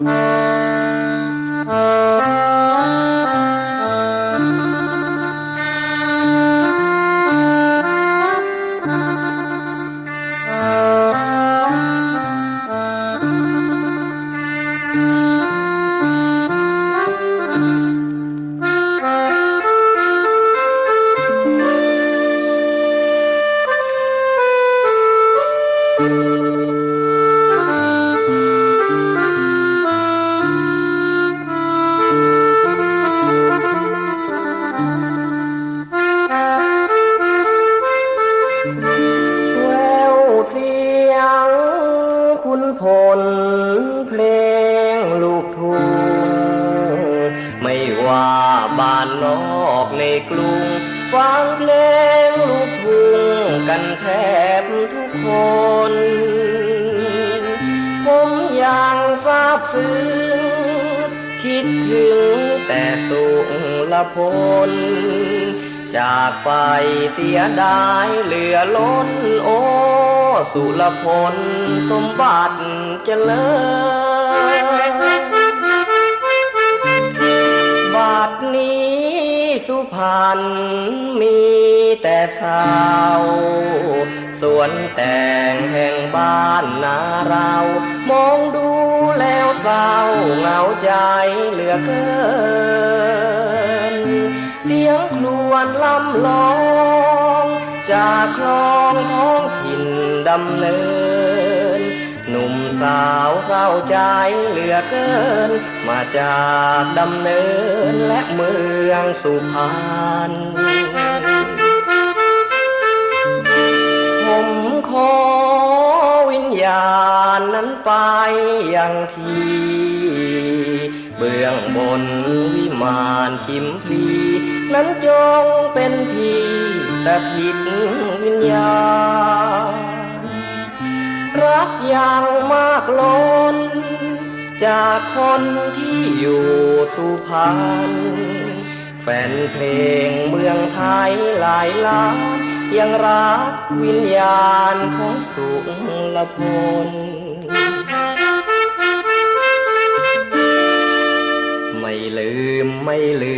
แลูกทุ่งไม่ว่าบ้านนอกในกรุงฟังเพลงลูกทุ่งกันแทบทุกคน ผมยังทราบซึ้งคิดถึงแต่สุรพล จากไปเสียดายเหลือล้นโอสุรพลสมบัติเจริญ สุพรรณมีแต่เศร้าสวนแต่งแห่งบ้านนาเรา มองดูแล้วเศร้าเหงาใจเหลือเกิน เสียงครวญลำลอง จากคลองท้องถิ่นดำเนิน สาวเศร้าใจเหลือเกิน มาจากดำเนินและเมืองสุพรรณผมขอวิญญาณนั้นไปยังที่เบื้องบนวิมานชิมพีนั้นจงเป็นที่สถิตวิญญาณ รักอย่างมากล้น จากคนที่อยู่สุพรรณแฟนเพลงเมืองไทยหลายล้านยังรักวิญญาณของสุลพลไม่ลืมไม่ลืม